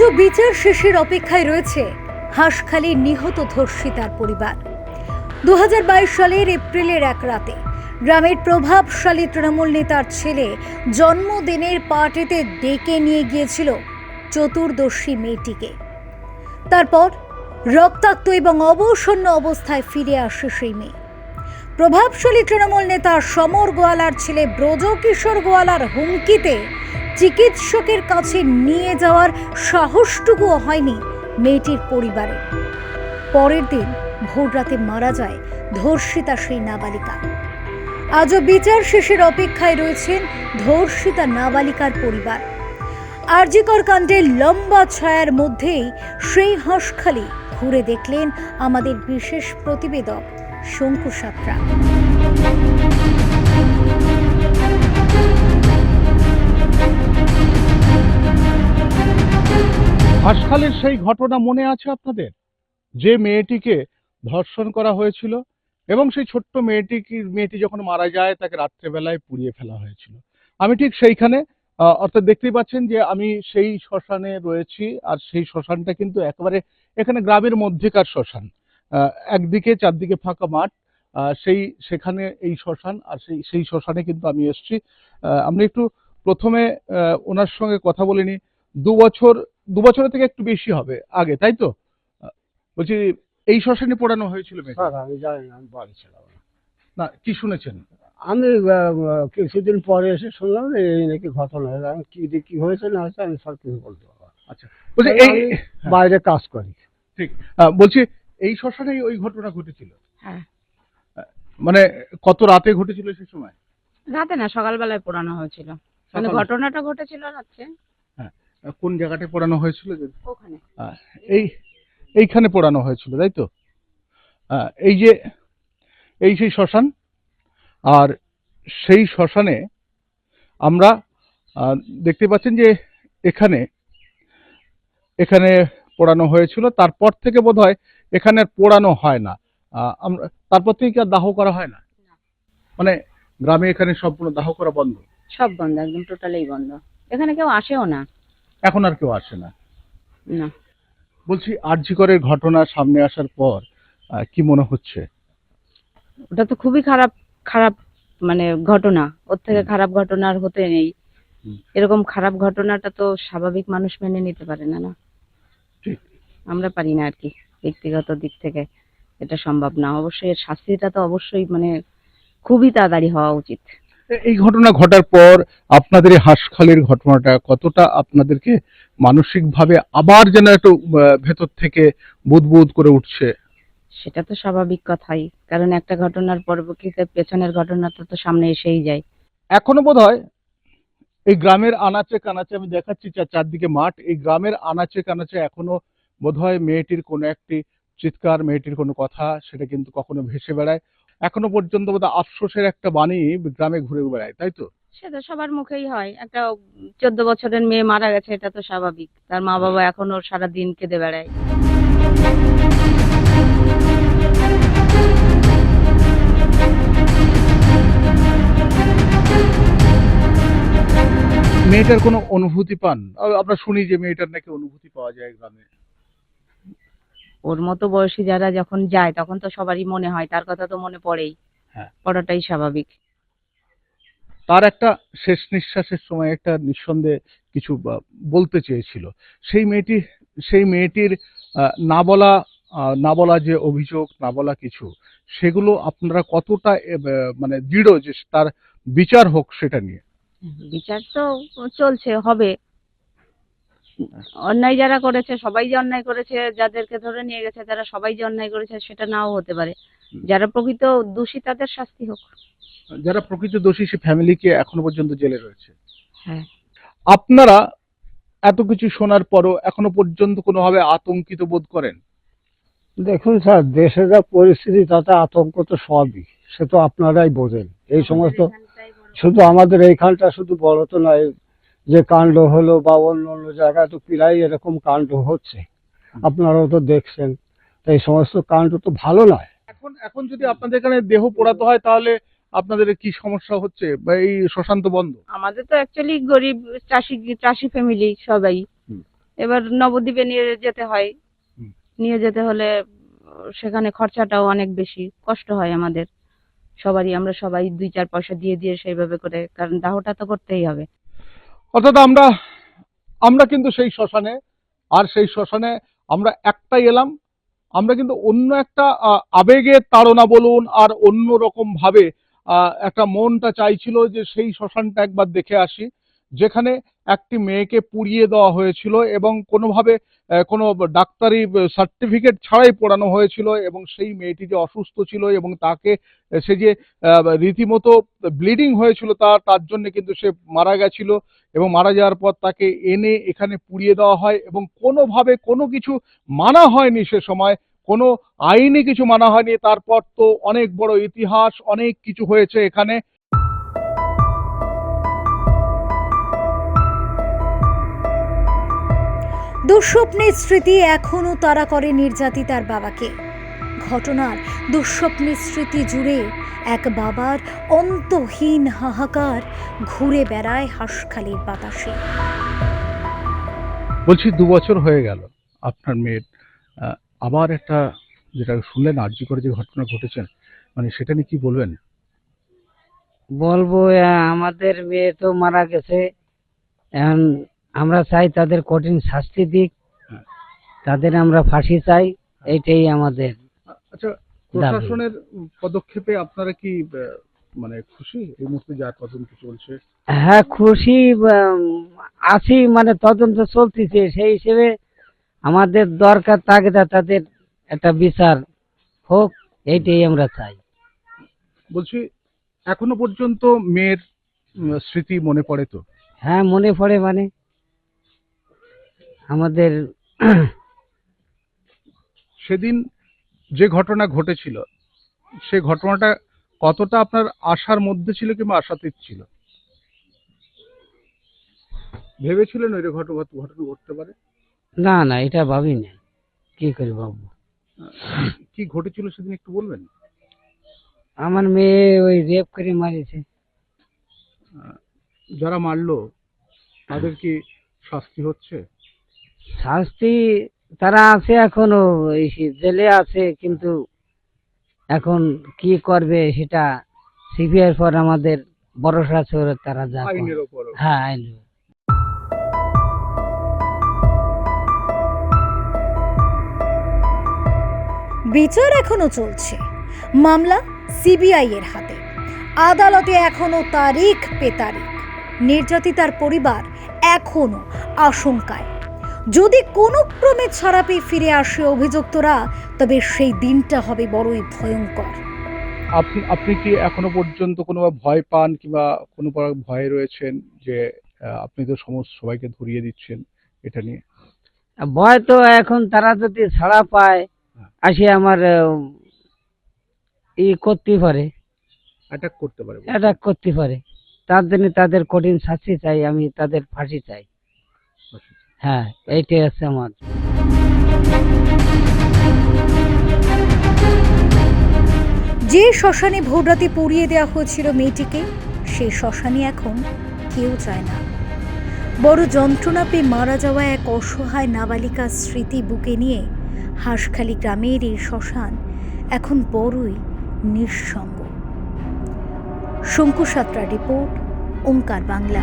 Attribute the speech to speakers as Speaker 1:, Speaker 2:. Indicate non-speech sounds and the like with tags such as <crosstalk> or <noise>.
Speaker 1: আজও বিচার শেষের অপেক্ষায় রয়েছে হাঁসখালির নিহত ধর্ষিতার পরিবার। দুহাজার বাইশ সালের এপ্রিলের এক রাতে গ্রামের প্রভাবশালী তৃণমূল নেতার ছেলে জন্মদিনের পার্টিতে ডেকে নিয়ে গিয়েছিল চতুর্দশী মেয়েটিকে। তারপর রক্তাক্ত এবং অবসন্ন অবস্থায় ফিরে আসে সেই মেয়ে। প্রভাবশালী তৃণমূল নেতা সমর গোয়ালার ছেলে ব্রজকিশোর গোয়ালার হুমকিতে চিকিৎসকের কাছে নিয়ে যাওয়ার সাহসটুকুও হয়নি মেয়েটির পরিবারে। পরের দিন ভোররাতে মারা যায় ধর্ষিতা সেই নাবালিকা। আজও বিচার শেষের অপেক্ষায় রয়েছেন ধর্ষিতা নাবালিকার পরিবার। আরজিকর কাণ্ডের লম্বা ছায়ার মধ্যেই সেই হাঁসখালি ঘুরে দেখলেন আমাদের বিশেষ প্রতিবেদক শঙ্কু সাত্রা।
Speaker 2: হাসখালের সেই ঘটনা মনে আছে আপনাদের? যে মেয়েটিকে ধর্ষণ করা হয়েছিল এবং সেই ছোট্ট মেয়েটিকে, মেয়েটি যখন মারা যায় তাকে রাত্রেবেলায় পুড়িয়ে ফেলা হয়েছিল। আমি ঠিক সেইখানে অর্থাৎ দেখতেই পাচ্ছেন যে আমি সেই শ্মশানে রয়েছি আর সেই শ্মশানটা কিন্তু একেবারে এখানে গ্রামের মধ্যেকার শ্মশান। একদিকে চারদিকে ফাঁকা মাঠ সেই সেখানে এই শ্মশান আর সেই সেই শ্মশানে কিন্তু আমি এসেছি। আমরা একটু প্রথমে ওনার সঙ্গে কথা বলিনি দু বছর দু বছরের থেকে একটু বেশি হবে আগে তাই তো বলছি এই শ্মশানে পড়ানো হয়েছিল
Speaker 3: স্যার আমি জানি না আমি বাড়ি ছিলাম না।
Speaker 2: না কি শুনেছেন
Speaker 3: আমি আহ, কিছুদিন পরে এসে শুনলাম যে এই নাকি ঘটনা হয়েছে। আমি কি দিয়ে কি হয়েছে না হয়েছে আমি স্যার কিছু বলতে পারব না।
Speaker 2: আচ্ছা বলছি এই
Speaker 3: আমি
Speaker 2: হ্যাঁ,
Speaker 3: বাইরে কাজ করি
Speaker 2: ঠিক আহ, বলছি এই শ্মশানেই ওই ঘটনা ঘটেছিল
Speaker 4: হ্যাঁ
Speaker 2: মানে কত রাতে ঘটেছিল সে সময়
Speaker 4: রাতে না সকালবেলায় পোড়ানো হয়েছিল মানে
Speaker 2: সকালে?
Speaker 4: ঘটনাটা ঘটেছিল রাত্রে
Speaker 2: কোন জায়গাটায় পড়ানো হয়েছিল যে?
Speaker 4: ওখানে।
Speaker 2: এই এইখানে পড়ানো হয়েছিল তাই তো? এই যে এই সেই শ্মশান আর সেই শ্মশানে আমরা দেখতে পাচ্ছেন যে এখানে এখানে পোড়ানো হয়েছিল তারপর থেকে বোধহয় এখানে আর পোড়ানো হয় না। আমরা তারপর থেকে আর দাহ করা হয় না। মানে গ্রামে এখানে সম্পূর্ণ দাহ করা বন্ধ?
Speaker 4: সব বন্ধ একদম টোটালি বন্ধ। এখানে কেউ আসেও না।
Speaker 2: এখন আর কেউ আসে না।
Speaker 4: না।
Speaker 2: বলছি আরজিকরের ঘটনা সামনে আসার পর কি মনে হচ্ছে?
Speaker 4: ওটা তো খুবই খারাপ খারাপ মানে ঘটনা। ওর থেকে খারাপ ঘটনা আর হতে নেই। এরকম খারাপ ঘটনাটা তো স্বাভাবিক মানুষ মেনে নিতে পারে না না? আমরা পারি না আর কি ব্যক্তিগত দিক থেকে এটা সম্ভব না। অবশ্যই এর শাস্তিটা তো অবশ্যই মানে খুবই তাড়াতাড়ি হওয়া উচিত।
Speaker 2: এই ঘটনা ঘটার পর আপনাদের এই হাঁসখালির ঘটনাটা কতটা আপনাদেরকে মানসিকভাবে আবার যেন একটু ভেতর থেকে বুদবুদ করে উঠছে?
Speaker 4: সেটা তো স্বাভাবিক কথাই কারণ একটা ঘটনার পরবর্তীতে পেছনের ঘটনাটা তো সামনে এসেই যায়।
Speaker 2: এখনও বোধ হয় এই গ্রামের আনাচে কানাচে আমি দেখাচ্ছি চার- চারদিকে মাঠ এই গ্রামের আনাচে কানাচে এখনও বোধ হয় মেয়েটির কোনো একটি চিৎকার মেয়েটির কোনো কথা সেটা কিন্তু কখনো ভেসে বেড়ায়। এখনও পর্যন্ত বোধহয় আফসোসের একটা বাণী গ্রামে ঘুরে বেড়ায় তাই তো?
Speaker 4: সেটা সবার মুখেই হয়। একটা চোদ্দ বছরের মেয়ে মারা গেছে এটা তো স্বাভাবিক। তার মা বাবা এখনও সারা দিন কেঁদে বেড়ায়।
Speaker 2: মেয়েটার কোনো অনুভূতি পান? আমরা শুনি যে মেয়েটার নাকি অনুভূতি পাওয়া যায় গ্রামে।
Speaker 4: ওর মতো বয়সী যারা যখন যায় তখন তো সবারই মনে হয় তার কথা তো মনে পড়েই।
Speaker 2: হ্যাঁ।
Speaker 4: পড়াটাই স্বাভাবিক।
Speaker 2: তার একটা শেষ নিঃশ্বাসের সময় একটা নিঃসন্দেহে কিছু বলতে চেয়েছিল। সেই মেয়েটি সেই মেয়েটির না বলা না বলা যে অভিযোগ না বলা কিছু সেগুলো আপনারা কতটা মানে দৃঢ় যে তার বিচার হোক সেটা নিয়ে?
Speaker 4: বিচার তো চলছে হবে। অন্যায় যারা করেছে সবাই যে অন্যায় করেছে যাদেরকে ধরে নিয়ে গেছে তারা সবাই যে অন্যায় করেছে সেটা নাও হতে পারে। যারা প্রকৃত দোষী তাদের শাস্তি হোক।
Speaker 2: যারা প্রকৃত দোষী সে ফ্যামিলিকে এখনও পর্যন্ত জেলে রয়েছে।
Speaker 4: হ্যাঁ।
Speaker 2: আপনারা এত কিছু শোনার পরও এখনও পর্যন্ত কোনোভাবে আতঙ্কিত বোধ করেন?
Speaker 3: দেখুন স্যার দেশে যা পরিস্থিতি তাতে আতঙ্ক তো সবই। সে তো আপনারাই বোঝেন। এই সমস্ত শুধু আমাদের এইখানটা শুধু বড় তো নয় যে কাণ্ড হলো বা অন্য অন্য জায়গায় তো প্রায় এরকম কাণ্ড হচ্ছে। আপনারাও তো দেখছেন। তো এই সমস্ত কাণ্ড তো ভালো নয়।
Speaker 2: এখন এখন যদি আপনাদের এখানে দেহ পোড়াতে হয় তাহলে আপনাদের কি সমস্যা হচ্ছে বা এই শশান্ত বন্ধ?
Speaker 4: আমাদের তো অ্যাকচুয়ালি গরিব চাষি চাষি ফ্যামিলি সবাই। এবার নবদ্বীপে নিয়ে যেতে হয়। নিয়ে যেতে হলে সেখানে খরচাটাও অনেক বেশি। কষ্ট হয় আমাদের। সবারই আমরা সবাই দুই চার পয়সা দিয়ে দিয়ে সেইভাবে করে কারণ দাহটা তো করতেই হবে।
Speaker 2: অর্থাৎ আমরা আমরা কিন্তু সেই শ্মশানে, আর সেই শ্মশানে আমরা একটাই এলাম। আমরা কিন্তু অন্য একটা আবেগের তাড়না বলুন, আর অন্য রকম ভাবে একটা মনটা চাইছিল যে সেই শ্মশানটা একবার দেখে আসি, যেখানে একটি মেয়েকে পুড়িয়ে দেওয়া হয়েছিল এবং কোনোভাবে কোনো ডাক্তারি সার্টিফিকেট ছাড়াই পোড়ানো হয়েছিল এবং সেই মেয়েটি যে অসুস্থ ছিল এবং তাকে সে যে রীতিমতো ব্লিডিং হয়েছিল তার তার জন্য কিন্তু সে মারা গেছিল এবং মারা যাওয়ার পর তাকে এনে এখানে পুড়িয়ে দেওয়া হয় এবং কোনোভাবে কোনো কিছু মানা হয়নি সে সময়, কোনো আইনি কিছু মানা হয়নি। তারপর তো অনেক বড় ইতিহাস, অনেক কিছু হয়েছে এখানে।
Speaker 1: দুঃস্বপ্নের স্মৃতি এখনও তারা করে নির্যাতিতার বাবাকে। ঘটনার দুঃস্বপ্নের স্মৃতি জুড়ে এক বাবার অন্তহীন হাহাকার ঘুরে বেড়ায় হাঁসখালির বাতাসে।
Speaker 2: বলছি দু বছর হয়ে গেল। আপনার মেয়ের আবার একটা যেটা শুনলেন আর্জি করে যে ঘটনা ঘটেছে মানে সেটা নিয়ে কি বলবেন?
Speaker 5: বলব আমাদের মেয়ে তো মারা গেছে। এখন আমরা চাই তাদের কঠিন শাস্তি দিক।
Speaker 2: হ্যাঁ।
Speaker 5: তাদের আমরা ফাঁসি চাই এইটাই আমাদের
Speaker 2: আচ্ছা প্রশাসনের পদক্ষেপে আপনারা কি মানে খুশি এই মুহূর্তে যা তদন্ত চলছে?
Speaker 5: হ্যাঁ খুশি আছি মানে তদন্ত চলতেছে। সেই হিসেবে আমাদের দরকার তাগিদা তাদের একটা বিচার হোক এইটাই আমরা চাই।
Speaker 2: বলছি এখনও পর্যন্ত মেয়ের স্মৃতি মনে পড়ে তো?
Speaker 5: হ্যাঁ মনে পড়ে মানে। আমাদের <clears throat>
Speaker 2: সেদিন যে ঘটনা ঘটেছিল সে ঘটনাটা কতটা আপনার আশার মধ্যে ছিল কিংবা আশাতীত ছিল? ভেবেছিলেন ওই ঘটনা ঘটনা ঘটতে পারে?
Speaker 5: না না এটা ভাবি না কি করি ভাববো? <clears throat>
Speaker 2: কি ঘটেছিল সেদিন একটু বলবেন?
Speaker 5: আমার মেয়ে ওই রেপ করে মারিছে।
Speaker 2: যারা মারলো তাদের কি শাস্তি হচ্ছে?
Speaker 5: শাস্তি তারা আছে এখনও এই জেলে আছে কিন্তু এখন কি করবে সেটা সিবিআই পর আমাদের ভরসা আছে তারা যা।
Speaker 2: আইনের
Speaker 5: হ্যাঁ
Speaker 1: বিচার এখনও চলছে। মামলা সিবিআই এর হাতে। আদালতে এখনও তারিখ পে তারিখ নির্যাতিতার পরিবার এখনও আশঙ্কায়। যদি কোনো ক্রমে ছাড়া পেয়ে ফিরে আসে অভিযুক্তরা তবে সেই দিনটা হবে বড়ই ভয়ঙ্কর।
Speaker 2: আপনি আপনি কি এখনও পর্যন্ত কোনো ভয় পান কিংবা কোনো প্রকার ভয়ে রয়েছেন যে আহ, আপনি তো সমস্ত সবাইকে ধরিয়ে দিচ্ছেন এটা নিয়ে?
Speaker 5: ভয় তো এখন তারা যদি ছাড়া পায় আসে আমার ই করতে পারে।
Speaker 2: অ্যাটাক করতে পারে
Speaker 5: অ্যাটাক করতে পারে। তার জন্য তাদের কঠিন শাস্তি চাই আমি তাদের ফাঁসি চাই। হ্যাঁ এইটাই আছে আমার।
Speaker 1: যে শ্মশানে ভোররাতে পুড়িয়ে দেওয়া হয়েছিল মেয়েটিকে সেই শ্মশানে এখন কেউ চায় না। বড় যন্ত্রণা পেয়ে মারা যাওয়া এক অসহায় নাবালিকার স্মৃতি বুকে নিয়ে হাঁসখালি গ্রামের এই শ্মশান এখন বড়ই নিঃসঙ্গ। শঙ্কুসাত্রা রিপোর্ট, ওঙ্কার বাংলা।